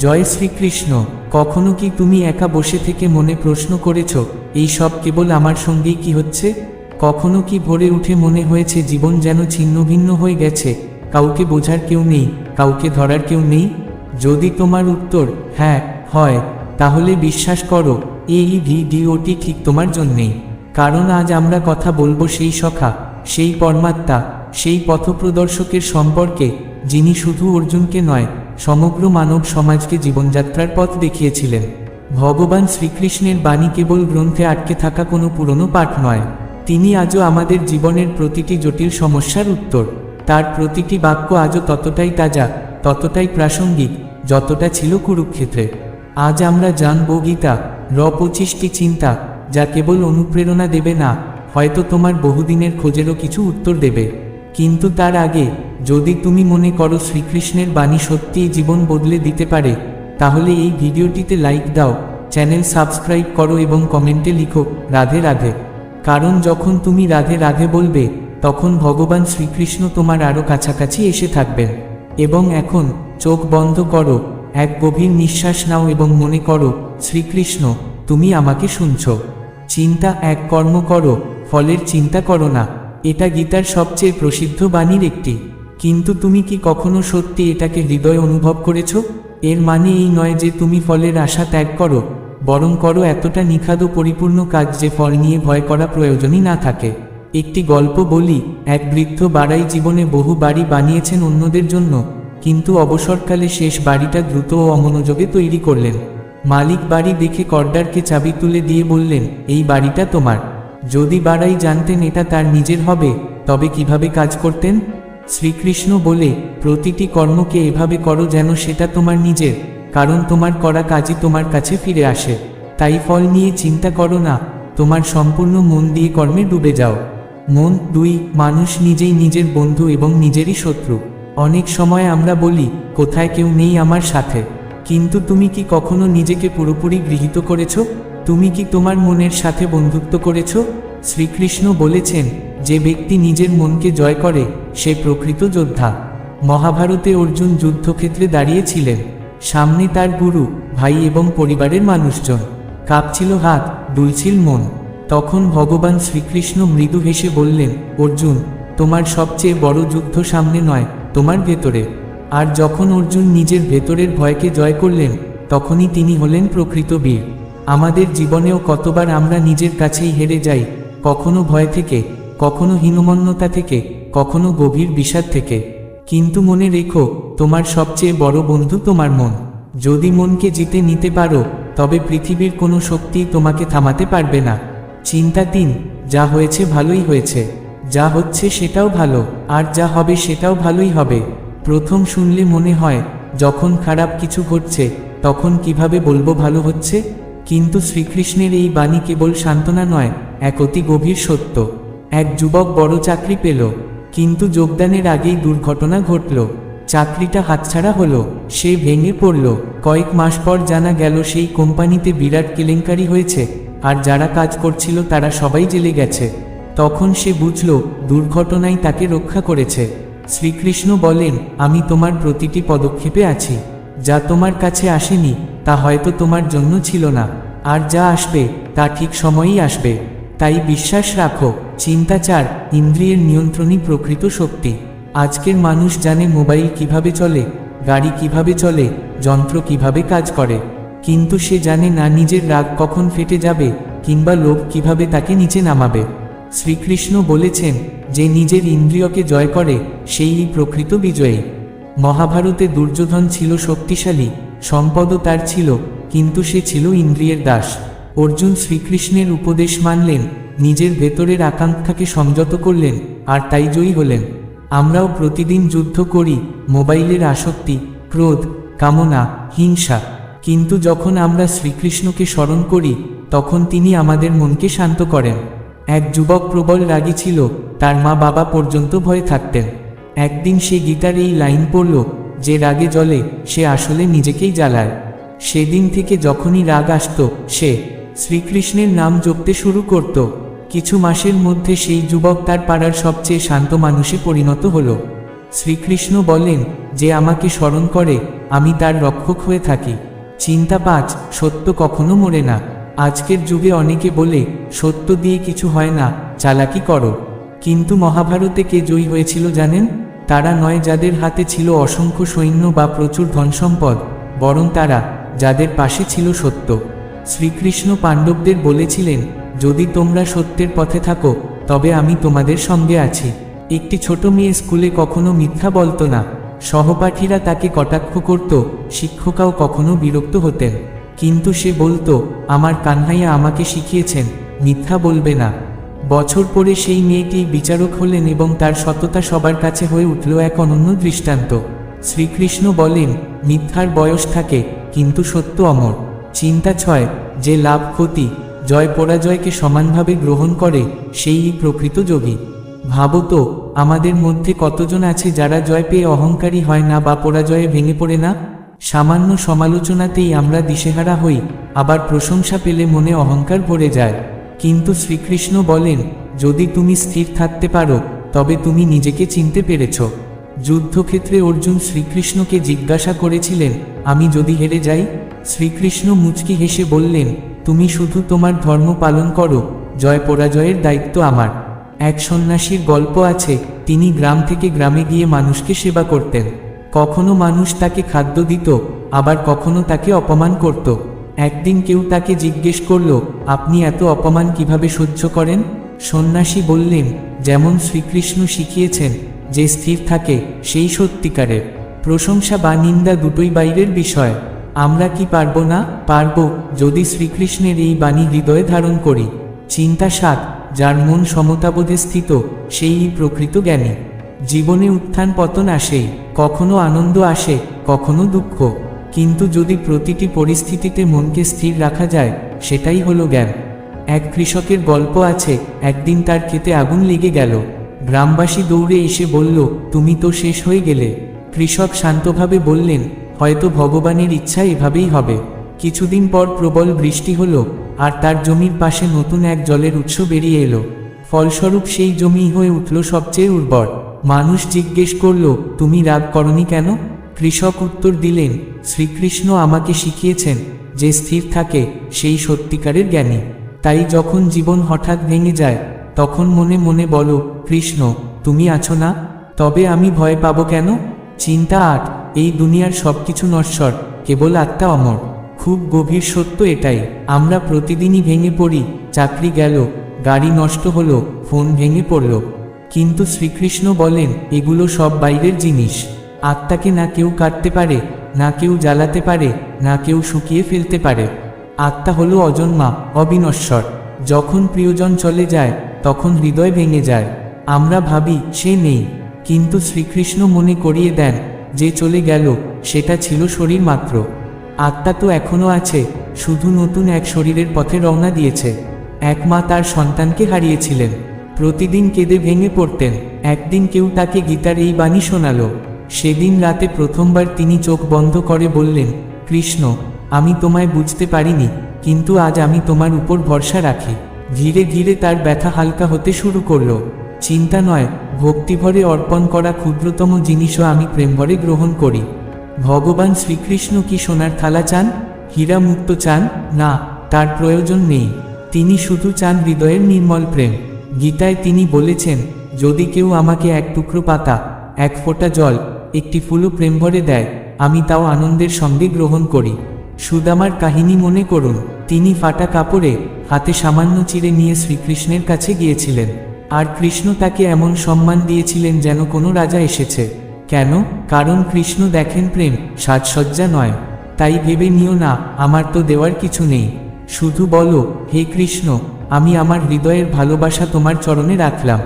জয় শ্রীকৃষ্ণ, কখনো কি তুমি একা বসে থেকে মনে প্রশ্ন করেছ, এই সব কেবল আমার সঙ্গেই কি হচ্ছে? কখনো কি ভোরে উঠে মনে হয়েছে জীবন যেন ছিন্ন ভিন্ন হয়ে গেছে, কাউকে বোঝার কেউ নেই, কাউকে ধরার কেউ নেই? যদি তোমার উত্তর হ্যাঁ হয়, তাহলে বিশ্বাস করো, এই ভিডিওটি ঠিক তোমার জন্যেই। কারণ আজ আমরা কথা বলব সেই সখা, সেই পরমাত্মা, সেই পথপ্রদর্শকের সম্পর্কে, যিনি শুধু অর্জুনকে নয় সমগ্র মানব সমাজকে জীবনযাত্রার পথ দেখিয়েছিলেন। ভগবান শ্রীকৃষ্ণের বাণী কেবল গ্রন্থে আটকে থাকা কোনো পুরনো পাঠ নয়। তিনি আজও আমাদের জীবনের প্রতিটি জটিল সমস্যার উত্তর। তার প্রতিটি বাক্য আজও ততটাই তাজা, ততটাই প্রাসঙ্গিক, যতটা ছিল কুরুক্ষেত্রে। আজ আমরা জানব গীতা, র পঁচিশটি চিন্তা, যা কেবল অনুপ্রেরণা দেবে না, হয়তো তোমার বহুদিনের খোঁজেরও কিছু উত্তর দেবে। কিন্তু তার আগে, যদি তুমি মনে করো শ্রীকৃষ্ণের বাণী সত্যিই জীবন বদলে দিতে পারে, তাহলে এই ভিডিওটিতে লাইক দাও, চ্যানেল সাবস্ক্রাইব করো এবং কমেন্টে লিখো, রাধে রাধে। কারণ যখন তুমি রাধে রাধে বলবে, তখন ভগবান শ্রীকৃষ্ণ তোমার আরও কাছাকাছি এসে থাকবেন। এবং এখন, চোখ বন্ধ করো, এক গভীর নিঃশ্বাস নাও এবং মনে করো, শ্রীকৃষ্ণ, তুমি আমাকে শুনছ। চিন্তা এক কর্ম করো, ফলের চিন্তা করো না। এটা গীতার সবচেয়ে প্রসিদ্ধ বাণীর একটি। কিন্তু তুমি কি কখনো সত্যি এটাকে হৃদয় অনুভব করেছ? এর মানে এই নয় যে তুমি ফলের আশা ত্যাগ করো, বরং করো এতটা নিখাদ পরিপূর্ণ কাজ যে ফল নিয়ে ভয় করা প্রয়োজনই না থাকে। একটি গল্প বলি, এক বৃদ্ধ বাড়াই জীবনে বহু বাড়ি বানিয়েছেন অন্যদের জন্য, কিন্তু অবসরকালে শেষ বাড়িটা দ্রুত ও অমনোযোগে তৈরি করলেন। মালিক বাড়ি দেখে কর্ডারকে চাবি তুলে দিয়ে বললেন, এই বাড়িটা তোমার। যদি বাড়াই জানতেন এটা তার নিজের হবে, তবে কীভাবে কাজ করতেন? শ্রীকৃষ্ণ বলে, প্রতিটি কর্মকে এভাবে করো যেন সেটা তোমার নিজের, কারণ তোমার করা কাজই তোমার কাছে ফিরে আসে। তাই ফল নিয়ে চিন্তা করো না, তোমার সম্পূর্ণ মন দিয়ে কর্মে ডুবে যাও। মন, দুই, মানুষ নিজেই নিজের বন্ধু এবং নিজেরই শত্রু। অনেক সময় আমরা বলি, কোথায় কেউ নেই আমার সাথে? কিন্তু তুমি কি কখনো নিজেকে পুরোপুরি গৃহীত করেছ? তুমি কি তোমার মনের সাথে বন্ধুত্ব করেছ? শ্রীকৃষ্ণ বলেছেন, যে ব্যক্তি নিজের মনকে জয় করে, সে প্রকৃত যোদ্ধা। মহাভারতে অর্জুন যুদ্ধক্ষেত্রে দাঁড়িয়েছিলেন। সামনে তার গুরু, ভাই এবং পরিবারের মানুষজন। কাঁপছিল হাত, দুলছিল মন। তখন ভগবান শ্রীকৃষ্ণ মৃদু হেসে বললেন, অর্জুন, তোমার সবচেয়ে বড় যুদ্ধ সামনে নয়, তোমার ভেতরে। আর যখন অর্জুন নিজের ভেতরের ভয়কে জয় করলেন, তখনই তিনি হলেন প্রকৃত বীর। আমাদের জীবনেও কতবার আমরা নিজের কাছেই হেরে যাই, কখনো ভয় থেকে, কখনো হীনমন্যতা থেকে, কখনো গভীর বিষাদ থেকে। কিন্তু মনে রেখো, তোমার সবচেয়ে বড় বন্ধু তোমার মন। যদি মনকে জিতে নিতে পারো, তবে পৃথিবীর কোনো শক্তি তোমাকে থামাতে পারবে না। চিন্তা তিন, যা হয়েছে ভালোই হয়েছে। যা হচ্ছে সেটাও ভালো, আর যা হবে সেটাও ভালোই হবে। প্রথম শুনলে মনে হয়, যখন খারাপ কিছু ঘটছে, তখন কীভাবে বলব ভালো হচ্ছে? কিন্তু শ্রীকৃষ্ণের এই বাণী কেবল সান্ত্বনা নয়, এক অতি গভীর সত্য। এক যুবক বড় চাকরি পেল, কিন্তু যোগদানের আগেই দুর্ঘটনা ঘটল। চাকরিটা হাতছাড়া হলো, সে ভেঙে পড়ল। কয়েক মাস পর জানা গেল সেই কোম্পানিতে বিরাট কেলেঙ্কারি হয়েছে, আর যারা কাজ করছিল তারা সবাই জেলে গেছে। তখন সে বুঝল দুর্ঘটনাই তাকে রক্ষা করেছে। শ্রীকৃষ্ণ বলেন, আমি তোমার প্রতিটি পদক্ষেপে আছি। যা তোমার কাছে আসেনি, তা হয়তো তোমার জন্য ছিল না। আর যা আসবে, তা ঠিক সময়েই আসবে। তাই বিশ্বাস রাখো চিন্তাচার ইন্দ্রিয়ের নিয়ন্ত্রণই প্রকৃত শক্তি। আজকের মানুষ জানে মোবাইল কীভাবে চলে, গাড়ি কীভাবে চলে, যন্ত্র কীভাবে কাজ করে। কিন্তু সে জানে না নিজের রাগ কখন ফেটে যাবে, কিংবা লোভ কীভাবে তাকে নিচে নামাবে। শ্রীকৃষ্ণ বলেছেন, যে নিজের ইন্দ্রিয়কে জয় করে, সেই প্রকৃত বিজয়ী। মহাভারতে দুর্যোধন ছিল শক্তিশালী সম্পদও তার ছিল, কিন্তু সে ছিল ইন্দ্রিয়ের দাস। অর্জুন শ্রীকৃষ্ণের উপদেশ মানলেন, নিজের ভেতরের আকাঙ্ক্ষাকে সংযত করলেন, আর তাই জয়ী হলেন। আমরাও প্রতিদিন যুদ্ধ করি, মোবাইলের আসক্তি, ক্রোধ, কামনা, হিংসা। কিন্তু যখন আমরা শ্রীকৃষ্ণকে স্মরণ করি, তখন তিনি আমাদের মনকে শান্ত করেন। এক যুবক প্রবল রাগী ছিল, তার মা বাবা পর্যন্ত ভয়ে থাকতেন। একদিন সে গীতার এই লাইন পড়ল, যে রাগে জ্বলে সে আসলে নিজেকেই জ্বালায়। সেদিন থেকে যখনই রাগ আসত, সে শ্রীকৃষ্ণের নাম জপতে শুরু করত। কিছু মাসের মধ্যে সেই যুবক তার পাড়ার সবচেয়ে শান্ত মানুষে পরিণত হল। শ্রীকৃষ্ণ বলেন, যে আমাকে স্মরণ করে, আমি তার রক্ষক হয়ে থাকি। চিন্তা পাঁচ, সত্য কখনো মরে না। আজকের যুগে অনেকে বলে, সত্য দিয়ে কিছু হয় না, চালাকি করো। কিন্তু মহাভারতে কে জয়ী হয়েছিল জানেন? তারা নয় যাদের হাতে ছিল অসংখ্য সৈন্য বা প্রচুর ধনসম্পদ, বরং তারা, যাদের পাশে ছিল সত্য। শ্রীকৃষ্ণ পাণ্ডবদের বলেছিলেন, যদি তোমরা সত্যের পথে থাকো, তবে আমি তোমাদের সঙ্গে আছি। একটি ছোট মেয়ে স্কুলে কখনো মিথ্যা বলতো না। সহপাঠীরা তাকে কটাক্ষ করত শিক্ষকাও কখনো বিরক্ত হতেন। কিন্তু সে বলতো, আমার কান্নাইয়া আমাকে শিখিয়েছেন, মিথ্যা বলবে না। বছর পরে সেই মেয়েটি বিচারক হলেন এবং তার সততা সবার কাছে হয়ে উঠল এক অনন্য দৃষ্টান্ত। শ্রীকৃষ্ণ বলেন, মিথ্যার বয়স থাকে, কিন্তু সত্য অমর। চিন্তা ছয়, যে লাভ ক্ষতি, জয় পরাজয়কে সমানভাবে গ্রহণ করে, সেই প্রকৃত যোগী। ভাবো তো, আমাদের মধ্যে কতজন আছে যারা জয় পেয়ে অহংকারী হয় না বা পরাজয়ে ভেঙে পড়ে না? সামান্য সমালোচনাতেই আমরা দিশেহারা হই, আবার প্রশংসা পেলে মনে অহংকার ভরে যায়। কিন্তু শ্রীকৃষ্ণ বলেন, যদি তুমি স্থির থাকতে পারো, তবে তুমি নিজেকে চিনতে পেরেছ। যুদ্ধক্ষেত্রে অর্জুন শ্রীকৃষ্ণকে জিজ্ঞাসা করেছিলেন, আমি যদি হেরে যাই? শ্রীকৃষ্ণ মুচকি হেসে বললেন, তুমি শুধু তোমার ধর্ম পালন করো, জয় পরাজয়ের দায়িত্ব আমার। এক সন্ন্যাসীর গল্প আছে, তিনি গ্রাম থেকে গ্রামে গিয়ে মানুষকে সেবা করতেন। কখনো মানুষ তাকে খাদ্য দিত, আবার কখনো তাকে অপমান করত। একদিন কেউ তাকে জিজ্ঞেস করল, আপনি এত অপমান কীভাবে সহ্য করেন? সন্ন্যাসী বললেন, যেমন শ্রীকৃষ্ণ শিখিয়েছেন, যে স্থির থাকে সেই সত্যিকারের। প্রশংসা বা নিন্দা দুটোই বাইরের বিষয়। আমরা কি পারব না? পারব, যদি শ্রীকৃষ্ণের এই বাণী হৃদয়ে ধারণ করি। চিন্তা সাত যার মন সমতাবোধে স্থিত, সেই প্রকৃত জ্ঞানী। জীবনে উত্থান পতন আসে, কখনো আনন্দ আসে, কখনো দুঃখ। কিন্তু যদি প্রতিটি পরিস্থিতিতে মনকে স্থির রাখা যায়, সেটাই হলো জ্ঞান। এক কৃষকের গল্প আছে, একদিন তার খেতে আগুন লেগে গেল। গ্রামবাসী দৌড়ে এসে বলল, তুমি তো শেষ হয়ে গেলে। কৃষক শান্তভাবে বললেন, হয়তো ভগবানের ইচ্ছা এভাবেই হবে। কিছুদিন পর প্রবল বৃষ্টি হলো, আর তার জমির পাশে নতুন এক জলের উৎস বেরিয়ে এলো। ফলস্বরূপ সেই জমি হয়ে উঠল সবচেয়ে উর্বর। মানুষ জিজ্ঞেস করল, তুমি রাগ করনি কেন? কৃষক উত্তর দিলেন, শ্রীকৃষ্ণ আমাকে শিখিয়েছেন যে স্থির থাকে সেই সত্যিকারের জ্ঞানী। তাই যখন জীবন হঠাৎ ভেঙে যায়, তখন মনে মনে বলো, কৃষ্ণ, তুমি আছো না? তবে আমি ভয় পাবো কেন? চিন্তা আট, এই দুনিয়ার সবকিছু নশ্বর, কেবল আত্মা অমর। খুব গভীর সত্য এটাই। আমরা প্রতিদিনই ভেঙে পড়ি, চাকরি গেল, গাড়ি নষ্ট হলো, ফোন ভেঙে পড়ল। কিন্তু শ্রীকৃষ্ণ বলেন, এগুলো সব বাইরের জিনিস। আত্মাকে না কেউ কাটতে পারে, না কেউ জ্বালাতে পারে, না কেউ শুকিয়ে ফেলতে পারে। আত্মা হলো অজন্মা, অবিনশ্বর। যখন প্রিয়জন চলে যায়, তখন হৃদয় ভেঙে যায়। আমরা ভাবি, সে নেই। কিন্তু শ্রীকৃষ্ণ মনে করিয়ে দেন, যে চলে গেল, সেটা ছিল শরীর মাত্র। আত্মা তো এখনও আছে, শুধু নতুন এক শরীরের পথে রওনা দিয়েছে। এক মা তার সন্তানকে হারিয়েছিলেন। প্রতিদিন কেঁদে ভেঙে পড়তেন। একদিন কেউ তাকে গীতার এই বাণী শোনালো। সেদিন রাতে প্রথমবার তিনি চোখ বন্ধ করে বললেন, কৃষ্ণ, আমি তোমায় বুঝতে পারিনি, কিন্তু আজ আমি তোমার উপর ভরসা রাখি। ধীরে ধীরে তার ব্যথা হালকা হতে শুরু করল। চিন্তা নয়, ভক্তিভরে অর্পণ করা ক্ষুদ্রতম জিনিসও আমি প্রেমভরে গ্রহণ করি। ভগবান শ্রীকৃষ্ণ কি সোনার থালা চান হীরা মুক্ত চান? না, তার প্রয়োজন নেই। তিনি শুধু চান হৃদয়ের নির্মল প্রেম। গীতায় তিনি বলেছেন, যদি কেউ আমাকে এক টুকরো পাতা, এক ফোঁটা জল একটি ফুলও প্রেম ভরে দেয়, আমি তাও আনন্দের সঙ্গে গ্রহণ করি। সুদামার কাহিনী মনে করুন, তিনি ফাটা কাপড়ে হাতে সামান্য চিড়ে নিয়ে শ্রীকৃষ্ণের কাছে গিয়েছিলেন। আর কৃষ্ণ তাকে এমন সম্মান দিয়েছিলেন যেন কোনো রাজা এসেছে। কেন? কারণ কৃষ্ণ দেখেন প্রেম সাজসজ্জা নয়। তাই ভেবে নিও না, আমার তো দেওয়ার কিছু নেই। শুধু বলো, হে কৃষ্ণ, আমি আমার হৃদয়ের ভালোবাসা তোমার চরণে রাখলাম।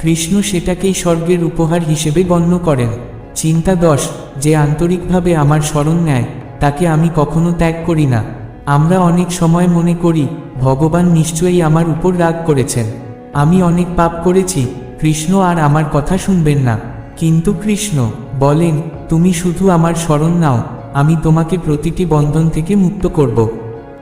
কৃষ্ণ সেটাকেই স্বর্গের উপহার হিসেবে গণ্য করেন। চিন্তা দশ, যে আন্তরিকভাবে আমার স্মরণ নেয়, তাকে আমি কখনো ত্যাগ করি না। আমরা অনেক সময় মনে করি, ভগবান নিশ্চয়ই আমার উপর রাগ করেছেন। আমি অনেক পাপ করেছি, কৃষ্ণ আর আমার কথা শুনবেন না। কিন্তু কৃষ্ণ বলেন, তুমি শুধু আমার স্মরণ নাও, আমি তোমাকে প্রতিটি বন্ধন থেকে মুক্ত করব।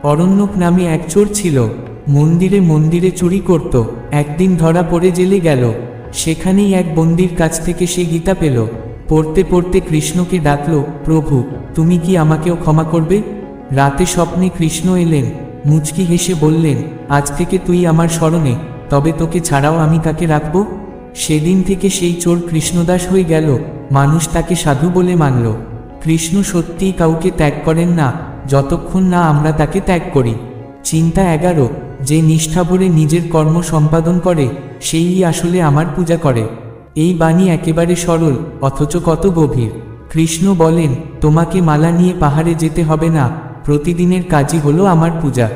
অরণ্যক নামে এক চোর ছিল, মন্দিরে মন্দিরে চুরি করত, একদিন ধরা পড়ে জেলে গেল। সেখানেই এক বন্দির কাছ থেকে সে গীতা পেল। পড়তে পড়তে কৃষ্ণকে ডাকল, প্রভু, তুমি কি আমাকেও ক্ষমা করবে? রাতে স্বপ্নে কৃষ্ণ এলেন, মুচকি হেসে বললেন, আজ থেকে তুই আমার স্মরণে, তবে তোকে ছাড়াও আমি কাকে রাখব? সেদিন থেকে সেই চোর কৃষ্ণদাস হয়ে গেল, মানুষ তাকে সাধু বলে মানল। কৃষ্ণ সত্যিই কাউকে ত্যাগ করেন না, যতক্ষণ না আমরা তাকে ত্যাগ করি। চিন্তা এগারো, যে নিষ্ঠাভরে নিজের কর্ম সম্পাদন করে, সেই আসলে আমার পূজা করে। এই বাণী একেবারে সরল, অথচ কত গভীর। কৃষ্ণ বলেন, তোমাকে মালা নিয়ে পাহাড়ে যেতে হবে না, প্রতিদিনের কাজই হলো আমার পূজা।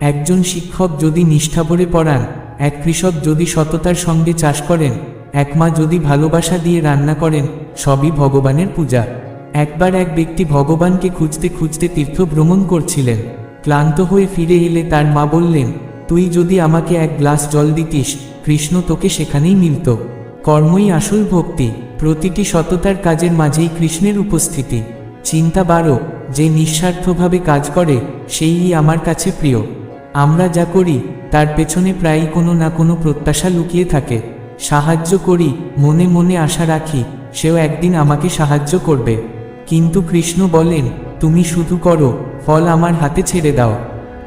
একজন শিক্ষক যদি নিষ্ঠা ভরে পড়ান, এক কৃষক যদি সততার সঙ্গে চাষ করেন, এক মা যদি ভালোবাসা দিয়ে রান্না করেন, সবই ভগবানের পূজা। একবার এক ব্যক্তি ভগবানকে খুঁজতে খুঁজতে তীর্থ ভ্রমণ করছিলেন। ক্লান্ত হয়ে ফিরে এলে তার মা বললেন, তুই যদি আমাকে এক গ্লাস জল দিতিস, কৃষ্ণ তোকে সেখানেই মিলত। কর্মই আসল ভক্তি। প্রতিটি সততার কাজের মাঝেই কৃষ্ণের উপস্থিতি। চিন্তা বারো, যে নিঃস্বার্থভাবে কাজ করে সেই আমার কাছে প্রিয়। আমরা যা করি, তার পেছনে প্রায়ই কোনো না কোনো প্রত্যাশা লুকিয়ে থাকে। সাহায্য করি, মনে মনে আশা রাখি, সেও একদিন আমাকে সাহায্য করবে। কিন্তু কৃষ্ণ বলেন, তুমি শুধু করো, ফল আমার হাতে ছেড়ে দাও।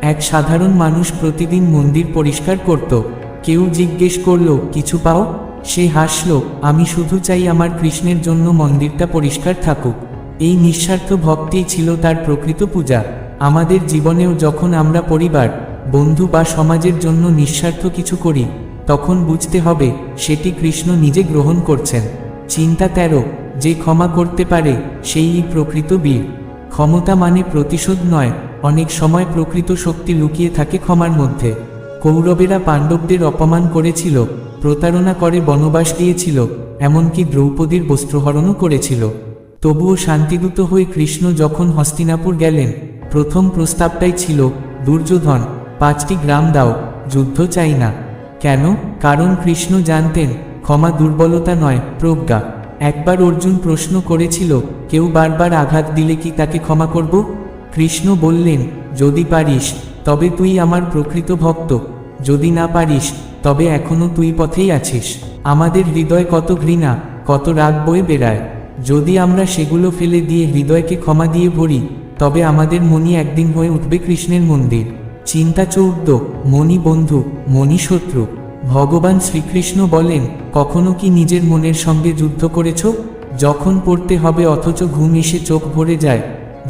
এক সাধারণ মানুষ প্রতিদিন মন্দির পরিষ্কার করত। কেউ জিজ্ঞেস করল, কিছু পাও? সে হাসল, আমি শুধু চাই আমার কৃষ্ণের জন্য মন্দিরটা পরিষ্কার থাকুক। এই নিঃস্বার্থ ভক্তিই ছিল তার প্রকৃত পূজা। আমাদের জীবনেও যখন আমরা পরিবার, বন্ধু বা সমাজের জন্য নিঃস্বার্থ কিছু করি, তখন বুঝতে হবে, সেটি কৃষ্ণ নিজে গ্রহণ করছেন। চিন্তা তেরো, যে ক্ষমা করতে পারে, সেই প্রকৃত বীর। ক্ষমতা মানে প্রতিশোধ নয়, অনেক সময় প্রকৃত শক্তি লুকিয়ে থাকে ক্ষমার মধ্যে। কৌরবেরা পাণ্ডবদের অপমান করেছিল প্রতারণা করে বনবাস দিয়েছিল, এমনকি দ্রৌপদীর বস্ত্রহরণও করেছিল। তবুও শান্তিদূত হয়ে কৃষ্ণ যখন হস্তিনাপুর গেলেন, প্রথম প্রস্তাবটাই ছিল, দুর্যোধন, পাঁচটি গ্রাম দাও, যুদ্ধ চাই না। কেন? কারণ কৃষ্ণ জানতেন, ক্ষমা দুর্বলতা নয়, প্রজ্ঞা। একবার অর্জুন প্রশ্ন করেছিল, কেউ বারবার আঘাত দিলে কি তাকে ক্ষমা করব? কৃষ্ণ বললেন, যদি পারিস, তবে তুই আমার প্রকৃত ভক্ত। যদি না পারিস তবে এখনও তুই পথেই আছিস। আমাদের হৃদয় কত ঘৃণা, কত রাগ বয়ে বেড়ায়। যদি আমরা সেগুলো ফেলে দিয়ে হৃদয়কে ক্ষমা দিয়ে ভরি, তবে আমাদের মনি একদিন হয়ে উঠবে কৃষ্ণের মন্দির। চিন্তা চৌদ্দ, মনি বন্ধু, মনি শত্রু। ভগবান শ্রীকৃষ্ণ বলেন, কখনো কি নিজের মনের সঙ্গে যুদ্ধ করেছ? যখন পড়তে হবে অথচ ঘুম এসে চোখ ভরে যায়।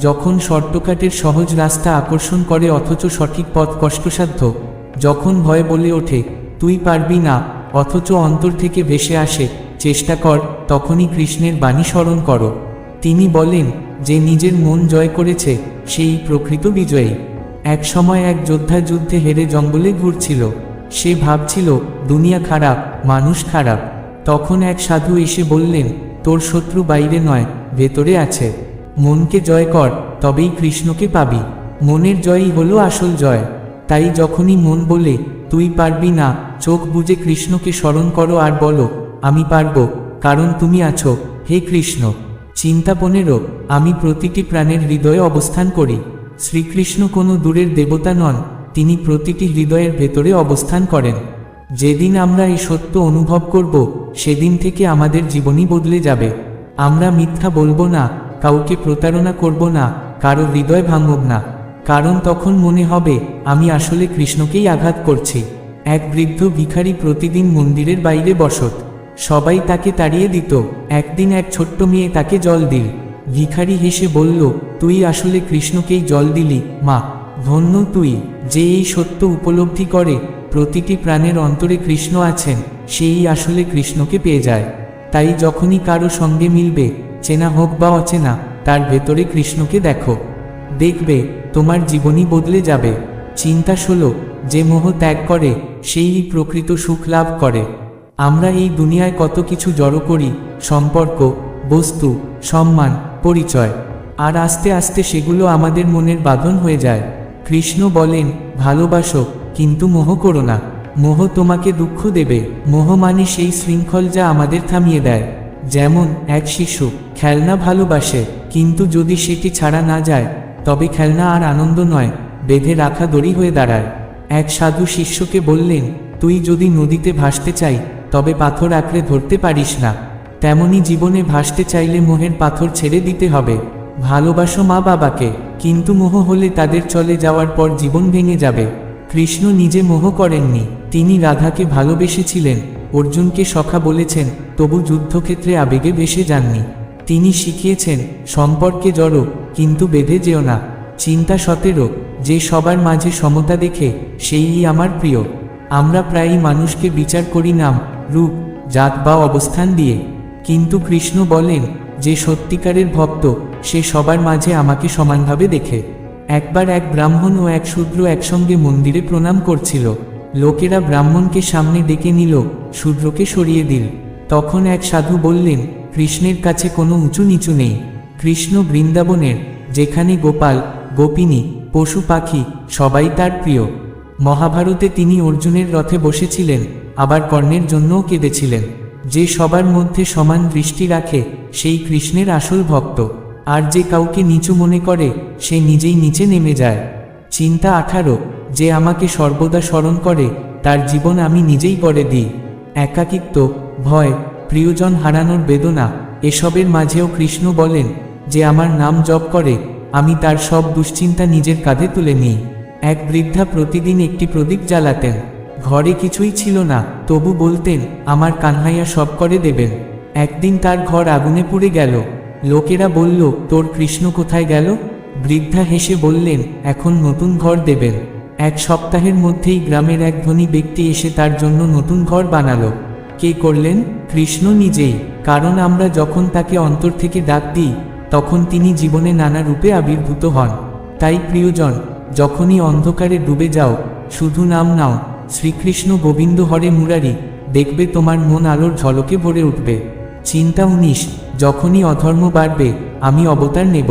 যখন শর্টকাটের সহজ রাস্তা আকর্ষণ করে অথচ সঠিক পথ কষ্টসাধ্য। যখন ভয় বলে ওঠে তুই পারবি না, অথচ অন্তর থেকে ভেসে আসে, চেষ্টা কর, তখনই কৃষ্ণের বাণী স্মরণ করো। তিনি বলেন, যে নিজের মন জয় করেছে, সেই প্রকৃত বিজয়ী। এক সময় এক যোদ্ধা যুদ্ধে হেরে জঙ্গলে ঘুরছিল। সে ভাবছিল, দুনিয়া খারাপ, মানুষ খারাপ। তখন এক সাধু এসে বললেন, তোর শত্রু বাইরে নয়, ভেতরে আছে। মনকে জয় কর, তবেই কৃষ্ণকে পাবি। মনের জয়ই হলো আসল জয়। তাই যখনই মন বলে, তুই পারবি না, চোখ বুজে কৃষ্ণকে স্মরণ করো আর বলো, আমি পারব, কারণ তুমি আছো, হে কৃষ্ণ। চিন্তা পনেরো, আমি প্রতিটি প্রাণের হৃদয়ে অবস্থান করি। শ্রীকৃষ্ণ কোনো দূরের দেবতা নন, তিনি প্রতিটি হৃদয়ের ভেতরে অবস্থান করেন। যেদিন আমরা এই সত্য অনুভব করব, সেদিন থেকে আমাদের জীবনই বদলে যাবে। আমরা মিথ্যা বলব না, কাউকে প্রতারণা করব না, কারও হৃদয় ভাঙব না। কারণ তখন মনে হবে, আমি আসলে কৃষ্ণকেই আঘাত করছি। এক বৃদ্ধ ভিখারি প্রতিদিন মন্দিরের বাইরে বসত। সবাই তাকে তাড়িয়ে দিত। একদিন এক ছোট্ট মেয়ে তাকে জল দিল। ভিখারি হেসে বলল, তুই আসলে কৃষ্ণকেই জল দিলি, মা। ধন্য তুই, যে এই সত্য উপলব্ধি করে প্রতিটি প্রাণের অন্তরে কৃষ্ণ আছেন, সেই আসলে কৃষ্ণকে পেয়ে যায়। তাই যখনই কারও সঙ্গে মিলবে, চেনা হোক বা অচেনা, তার ভেতরে কৃষ্ণকে দেখো। দেখবে তোমার জীবনই বদলে যাবে। চিন্তা ষোলো যে মোহ ত্যাগ করে, সেই প্রকৃত সুখ লাভ করে। আমরা এই দুনিয়ায় কত কিছু জড়ো করি, সম্পর্ক, বস্তু, সম্মান, পরিচয়। আর আস্তে আস্তে সেগুলো আমাদের মনের বাঁধন হয়ে যায়। কৃষ্ণ বলেন, ভালোবাসো, কিন্তু মোহ করো না। মোহ তোমাকে দুঃখ দেবে। মোহ মানে সেই শৃঙ্খল যা আমাদের থামিয়ে দেয়। যেমন, এক শিশু খেলনা ভালোবাসে, কিন্তু যদি সেটি ছাড়া না যায় তবে খেলনা আর আনন্দ নয়, বেঁধে রাখা দড়ি হয়ে দাঁড়ায়। এক সাধু শিষ্যকে বললেন, তুই যদি নদীতে ভাসতে চাই, তবে পাথর আঁকড়ে ধরতে পারিস না। তেমনি জীবনে ভাসতে চাইলে মোহের পাথর ছেড়ে দিতে হবে। ভালোবাসো মা বাবাকে, কিন্তু মোহ হলে তাদের চলে যাওয়ার পর জীবন ভেঙে যাবে। কৃষ্ণ নিজে মোহ করেননি, তিনি রাধাকে ভালোবেসেছিলেন। অর্জুনকে সখা বলেছেন, তবু যুদ্ধক্ষেত্রে আবেগে ভেসে যাননি। তিনি শিখিয়েছেন, সম্পর্কে জড়ো কিন্তু বেঁধে যেও না। চিন্তা সতেরো, যে সবার মাঝে সমতা দেখে সেই আমার প্রিয়। আমরা প্রায়ই মানুষকে বিচার করি নাম, রূপ, জাত বা অবস্থান দিয়ে। কিন্তু কৃষ্ণ বলেন, যে সত্যিকারের ভক্ত, সে সবার মাঝে আমাকে সমানভাবে দেখে। একবার এক ব্রাহ্মণ ও এক শূদ্র একসঙ্গে মন্দিরে প্রণাম করছিল। লোকেরা ব্রাহ্মণকে সামনে ডেকে নিল, শূদ্রকে সরিয়ে দিল। তখন এক সাধু বললেন, কৃষ্ণের কাছে কোনো উঁচু নিচু নেই। কৃষ্ণ বৃন্দাবনের যেখানে গোপাল, গোপিনী, পশু পাখি সবাই তার প্রিয়। মহাভারতে তিনি অর্জুনের রথে বসেছিলেন, আবার কর্ণের জন্যও কেঁদেছিলেন। যে সবার মধ্যে সমান দৃষ্টি রাখে, সেই কৃষ্ণের আসল ভক্ত। আর যে কাউকে নিচু মনে করে, সে নিজেই নিচে নেমে যায়। চিন্তা আঠারো, যে আমাকে সর্বদা স্মরণ করে, তার জীবন আমি নিজেই করে দিই। একাকিত্ব, ভয়, প্রিয়জন হারানোর বেদনা, এসবের মাঝেও কৃষ্ণ বলেন যে আমার নাম জপ করে, আমি তার সব দুশ্চিন্তা নিজের কাঁধে তুলে নিই। এক বৃদ্ধা প্রতিদিন একটি প্রদীপ জ্বালাতেন। ঘরে কিছুই ছিল না, তবু বলতেন, আমার কানহাইয়া সব করে দেবেন। একদিন তার ঘর আগুনে পুড়ে গেল। লোকেরা বলল, তোর কৃষ্ণ কোথায় গেল? বৃদ্ধা হেসে বললেন, এখন নতুন ঘর দেবেন। এক সপ্তাহের মধ্যেই গ্রামের এক ধনী ব্যক্তি এসে তার জন্য নতুন ঘর বানালো। কে করলেন? কৃষ্ণ নিজেই। কারণ আমরা যখন তাকে অন্তর থেকে ডাক দিই তখন তিনি জীবনে নানা রূপে আবির্ভূত হন। তাই প্রিয়জন, যখনই অন্ধকারে ডুবে যাও, শুধু নাম নাও, শ্রীকৃষ্ণ গোবিন্দ হরে মুরারি, দেখবে তোমার মন আলোর ঝলকে ভরে উঠবে। চিন্তা উনিশ, যখনই অধর্ম বাড়বে, আমি অবতার নেব।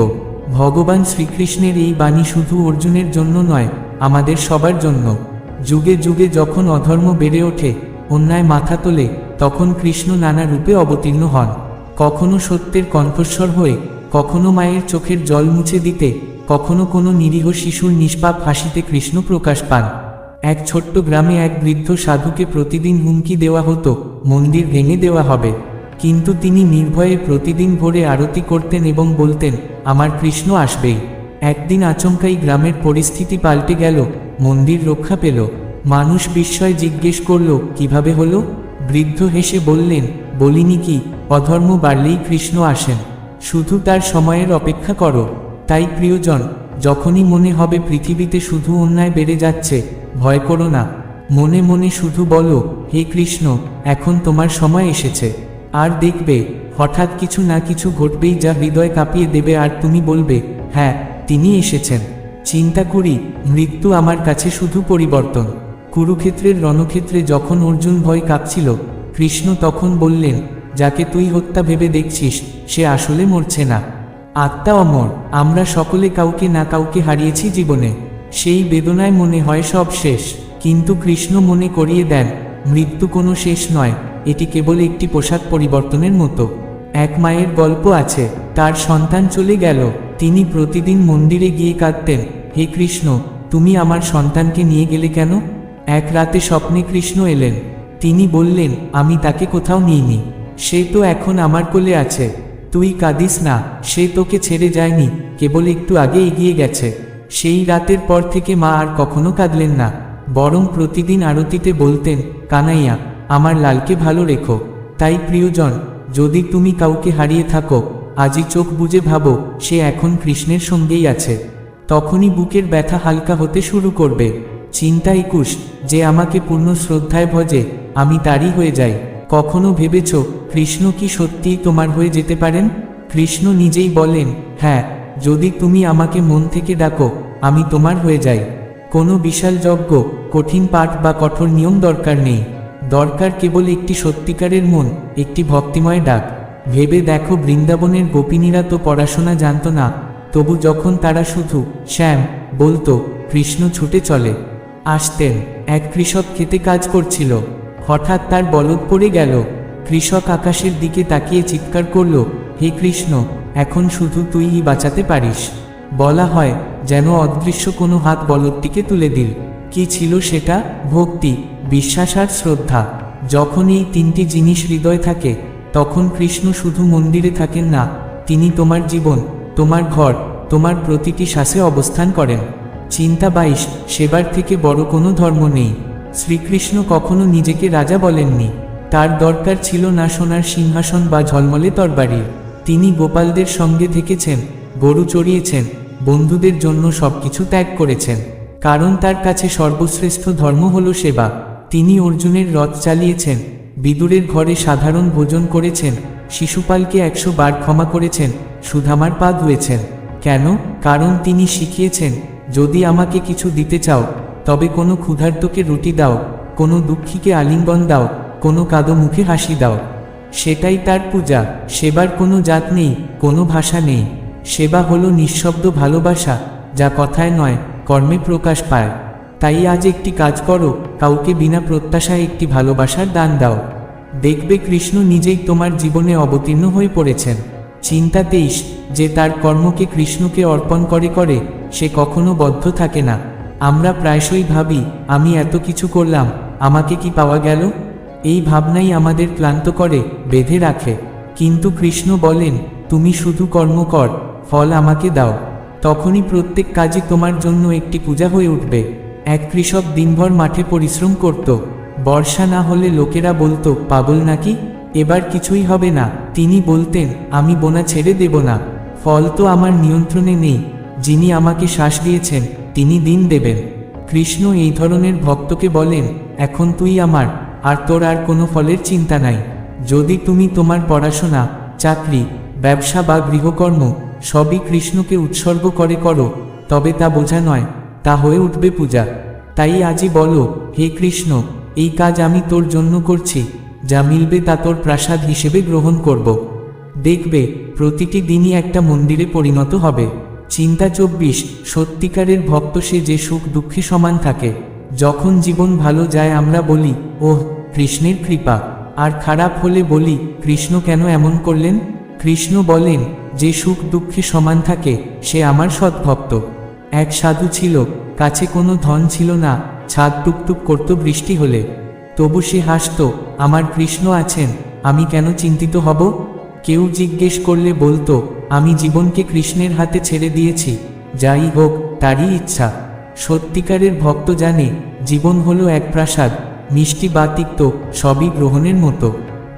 ভগবান শ্রীকৃষ্ণের এই বাণী শুধু অর্জুনের জন্য নয়, আমাদের সবার জন্য। যুগে যুগে যখন অধর্ম বেড়ে ওঠে, অন্যায় মাথা তোলে, তখন কৃষ্ণ নানা রূপে অবতীর্ণ হন। কখনো সত্যের কণ্ঠস্বর হয়ে কখনো মায়ের চোখের জল মুছে দিতে, কখনো কোনো নিরীহ শিশুর নিষ্পাপ হাসিতে কৃষ্ণ প্রকাশ পান। এক ছোট্ট গ্রামে এক বৃদ্ধ সাধুকে প্রতিদিন হুমকি দেওয়া হতো, মন্দির ভেঙে দেওয়া হবে। কিন্তু তিনি নির্ভয়ে প্রতিদিন ভোরে আরতি করতেন এবং বলতেন, আমার কৃষ্ণ আসবেই। একদিন আচমকাই গ্রামের পরিস্থিতি পাল্টে গেল, মন্দির রক্ষা পেল। মানুষ বিস্ময় জিজ্ঞেস করল, কীভাবে হলো? বৃদ্ধ হেসে বললেন, বলিনি কি, অধর্ম বাড়লেই কৃষ্ণ আসেন। শুধু তার সময়ের অপেক্ষা করো। তাই প্রিয়জন, যখনই মনে হবে পৃথিবীতে শুধু অন্যায় বেড়ে যাচ্ছে, ভয় করো না। মনে মনে শুধু বলো, হে কৃষ্ণ, এখন তোমার সময় এসেছে। আর দেখবে, হঠাৎ কিছু না কিছু ঘটবেই যা হৃদয় কাঁপিয়ে দেবে আর তুমি বলবে হ্যাঁ তিনি এসেছেন। চিন্তা করি, মৃত্যু আমার কাছে শুধু পরিবর্তন। কুরুক্ষেত্রের রণক্ষেত্রে যখন অর্জুন ভয় কাঁপছিল, কৃষ্ণ তখন বললেন, যাকে তুই হত্যা ভেবে দেখছিস সে আসলে মরছে না। আত্মা অমর, আমরা সকলে কাউকে না কাউকে হারিয়েছি জীবনে। সেই বেদনায় মনে হয় সব শেষ, কিন্তু কৃষ্ণ মনে করিয়ে দেন, মৃত্যু কোনো শেষ নয়, এটি কেবল একটি পোশাক পরিবর্তনের মতো। এক মায়ের গল্প আছে, তার সন্তান চলে গেল, তিনি প্রতিদিন মন্দিরে গিয়ে কাঁদতেন, হে কৃষ্ণ, তুমি আমার সন্তানকে নিয়ে গেলে কেন? এক রাতে স্বপ্নে কৃষ্ণ এলেন, তিনি বললেন, আমি তাকে কোথাও নিইনি, সে তো এখন আমার কোলে আছে। তুই কাঁদিস না, সে তোকে ছেড়ে যায়নি, কেবল একটু আগে এগিয়ে গেছে। সেই রাতের পর থেকে মা আর কখনো কাঁদলেন না, বরং প্রতিদিন আরতিতে বলতেন, কানাইয়া, আমার লালকে ভালো রেখো। তাই প্রিয়জন, যদি তুমি কাউকে হারিয়ে থাকো, আজই চোখ বুঝে ভাবো, সে এখন কৃষ্ণের সঙ্গেই আছে। তখনই বুকের ব্যথা হালকা হতে শুরু করবে। চিন্তা একুশ, যে আমাকে পূর্ণ শ্রদ্ধায় ভজে, আমি তারই হয়ে যাই। কখনো ভেবেছ কৃষ্ণ কি সত্যিই তোমার হয়ে যেতে পারেন? কৃষ্ণ নিজেই বলেন হ্যাঁ যদি তুমি আমাকে মন থেকে ডাকো, আমি তোমার হয়ে যাই। কোনো বিশাল যজ্ঞ কঠিন পাঠ বা কঠোর নিয়ম দরকার নেই। দরকার কেবল একটি সত্যিকারের মন, একটি ভক্তিময় ডাক। ভেবে দেখো বৃন্দাবনের গোপিনীরা তো পড়াশোনা জানত না। তবু যখন তারা শুধু, শ্যাম, বলতো, কৃষ্ণ ছুটে চলে। আসতেন, এক কৃষক খেতে কাজ করছিল। হঠাৎ তার বলদ পড়ে গেল। কৃষক আকাশের দিকে তাকিয়ে চিৎকার করল, হে কৃষ্ণ, এখন শুধু তুইই বাঁচাতে পারিস। বলা হয়, যেন অদৃশ্য কোনো হাত বলদটিকে তুলে দিল। কি ছিল সেটা? ভক্তি, বিশ্বাস আর শ্রদ্ধা। যখন এই তিনটি জিনিস হৃদয় থাকে, তখন কৃষ্ণ শুধু মন্দিরে থাকেন না, তিনি তোমার জীবন, তোমার ঘর, তোমার প্রতিটি শ্বাসে অবস্থান করেন। চিন্তা বাইশ, সেবার থেকে বড় কোনো ধর্ম নেই। শ্রীকৃষ্ণ কখনো নিজেকে রাজা বলেননি। তার দরকার ছিল না সোনার সিংহাসন বা ঝলমলে তরবারির। তিনি গোপালদের সঙ্গে থেকেছেন, গরু চড়িয়েছেন, বন্ধুদের জন্য সবকিছু ত্যাগ করেছেন। কারণ তার কাছে সর্বশ্রেষ্ঠ ধর্ম হল সেবা। তিনি অর্জুনের রথ চালিয়েছেন, বিদুরের ঘরে সাধারণ ভোজন করেছেন, শিশুপালকে একশো বার ক্ষমা করেছেন, সুধামার পা ধুয়েছেন। কেন? কারণ তিনি শিখিয়েছেন, যদি আমাকে কিছু দিতে চাও তবে কোনো ক্ষুধার্তকে রুটি দাও, কোনো দুঃখীকে আলিঙ্গন দাও, কোনো কাদো মুখে হাসি দাও। সেটাই তার পূজা, সেবার কোনো জাত নেই, কোনো ভাষা নেই। সেবা হলো নিঃশব্দ ভালোবাসা, যা কথায় নয়, কর্মে প্রকাশ পায়। তাই আজ একটি কাজ করো, কাউকে বিনা প্রত্যাশায় একটি ভালোবাসার দান দাও। দেখবে কৃষ্ণ নিজেই তোমার জীবনে অবতীর্ণ হয়ে পড়েছেন। চিন্তা তেইশ, যে তার কর্মকে কৃষ্ণকে অর্পণ করে করে, সে কখনো বদ্ধ থাকে না। আমরা প্রায়শই ভাবি, আমি এত কিছু করলাম, আমাকে কি পাওয়া গেল? এই ভাবনাই আমাদের ক্লান্ত করে, বেঁধে রাখে। কিন্তু কৃষ্ণ বলেন, তুমি শুধু কর্ম কর, ফল আমাকে দাও। তখনই প্রত্যেক কাজে তোমার জন্য একটি পূজা হয়ে উঠবে। এক কৃষক দিনভর মাঠে পরিশ্রম করত। বর্ষা না হলে লোকেরা বলতো, পাগল নাকি? এবার কিছুই হবে না। তিনি বলতেন, আমি বোনা ছেড়ে দেব না। ফল তো আমার নিয়ন্ত্রণে নেই। যিনি আমাকে শ্বাস দিয়েছেন তিনি দিন দেবেন। কৃষ্ণ এই ধরনের ভক্তকে বলেন, এখন তুই আমার, আর তোর আর কোনো ফলের চিন্তা নাই। যদি তুমি তোমার পড়াশোনা, চাকরি, ব্যবসা বা গৃহকর্ম সবই কৃষ্ণকে উৎসর্গ করে করো, তবে তা বোঝা নয়, তা হয়ে উঠবে পূজা। তাই আজই বলো, হে কৃষ্ণ, এই কাজ আমি তোর জন্য করছি, যা মিলবে তা তোর প্রাসাদ হিসেবে গ্রহণ করব। দেখবে, প্রতিটি দিনই একটা মন্দিরে পরিণত হবে। চিন্তা চব্বিশ, সত্যিকারের ভক্ত সে যে সুখ দুঃখে সমান থাকে। যখন জীবন ভালো যায় আমরা বলি, ওহ, কৃষ্ণের কৃপা। আর খারাপ হলে বলি, কৃষ্ণ কেন এমন করলেন? কৃষ্ণ বলেন, যে সুখ দুঃখে সমান থাকে, সে আমার সৎভক্ত এক সাধু ছিল, কাছে কোনো ধন ছিল না, ছাদ টুকটুক করত বৃষ্টি হলে। তবু সে হাসত, আমার কৃষ্ণ আছেন, আমি কেন চিন্তিত হব? কেউ জিজ্ঞেস করলে বলতো, আমি জীবনকে কৃষ্ণের হাতে ছেড়ে দিয়েছি, যাই হোক, তারই ইচ্ছা। সত্যিকারের ভক্ত জানে, জীবন হলো এক প্রাসাদ, মিষ্টি বা তিক্ত সবই গ্রহণের মতো।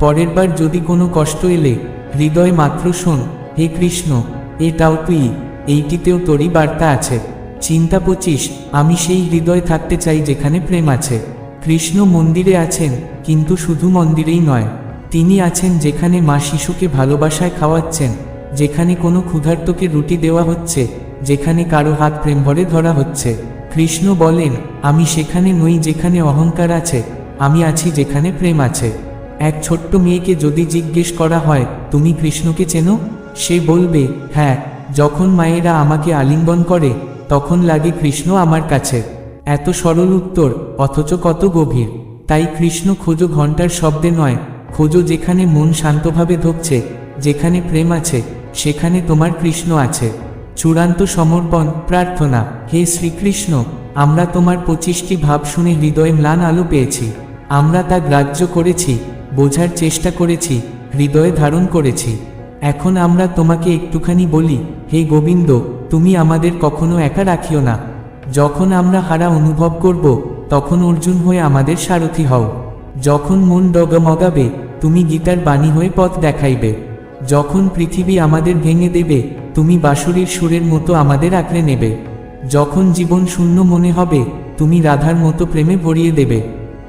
পরের বার যদি কোনো কষ্ট এলে, হৃদয় মাত্র শোন, হে কৃষ্ণ এটাও তুই, এইটিতেও তোরই বার্তা আছে। চিন্তা পঁচিশ, আমি সেই হৃদয় থাকতে চাই যেখানে প্রেম আছে। কৃষ্ণ মন্দিরে আছেন, কিন্তু শুধু মন্দিরেই নয় তিনি আছেন যেখানে মা শিশুকে ভালোবাসায় খাওয়াচ্ছেন, যেখানে কোনো ক্ষুধার্তকে রুটি দেওয়া হচ্ছে, যেখানে কারও হাত প্রেম ভরে ধরা হচ্ছে। কৃষ্ণ বলেন, আমি সেখানে নই যেখানে অহংকার আছে, আমি আছি যেখানে প্রেম আছে। এক ছোট্ট মেয়েকে যদি জিজ্ঞেস করা হয়, তুমি কৃষ্ণকে চেনো? সে বলবে হ্যাঁ যখন মায়েরা আমাকে আলিঙ্গন করে, তখন লাগে কৃষ্ণ আমার কাছে। এত সরল উত্তর, অথচ কত গভীর। তাই কৃষ্ণ খোঁজো ঘণ্টার শব্দে নয় খোঁজো যেখানে মন শান্তভাবে ধকছে, যেখানে প্রেম আছে, সেখানে তোমার কৃষ্ণ আছে। চূড়ান্ত সমর্পণ, প্রার্থনা, হে শ্রীকৃষ্ণ, আমরা তোমার পঁচিশটি ভাব শুনে হৃদয়ে ম্লান আলো পেয়েছি। আমরা তা গ্রাহ্য করেছি, বোঝার চেষ্টা করেছি, হৃদয়ে ধারণ করেছি। এখন আমরা তোমাকে একটুখানি বলি, হে গোবিন্দ, তুমি আমাদের কখনো একা রাখিও না। যখন আমরা হারা অনুভব করব, তখন অর্জুন হয়ে আমাদের সারথি হও। যখন মন ডগমগাবে তুমি গীতার বাণী হয়ে পথ দেখাইবে। যখন পৃথিবী আমাদের ভেঙে দেবে, তুমি বাঁশুরির সুরের মতো আমাদের আঁকড়ে নেবে। যখন জীবন শূন্য মনে হবে, তুমি রাধার মতো প্রেমে ভরিয়ে দেবে।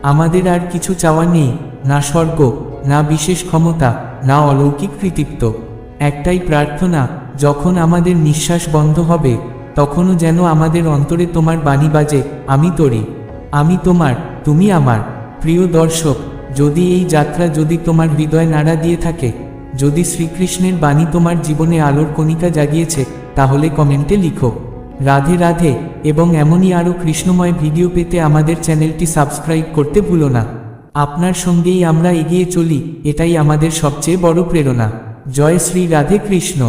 আমাদের আর কিছু চাওয়া নেই, না স্বর্গ, না বিশেষ ক্ষমতা, না অলৌকিক কৃতিত্ব। একটাই প্রার্থনা, যখন আমাদের নিঃশ্বাস বন্ধ হবে, তখনও যেন আমাদের অন্তরে তোমার বাণী বাজে, আমি তরি। আমি তোমার, তুমি আমার। প্রিয় দর্শক যদি এই যাত্রা যদি তোমার হৃদয় নাড়া দিয়ে থাকে, যদি শ্রীকৃষ্ণের বাণী তোমার জীবনে আলোর কণিকা জাগিয়েছে, তাহলে কমেন্টে লিখো। রাধে রাধে, এবং এমনই আরও কৃষ্ণময় ভিডিও পেতে আমাদের চ্যানেলটি সাবস্ক্রাইব করতে ভুলো না। আপনার সঙ্গেই আমরা এগিয়ে চলি, এটাই আমাদের সবচেয়ে বড় প্রেরণা। জয় শ্রী রাধে কৃষ্ণ।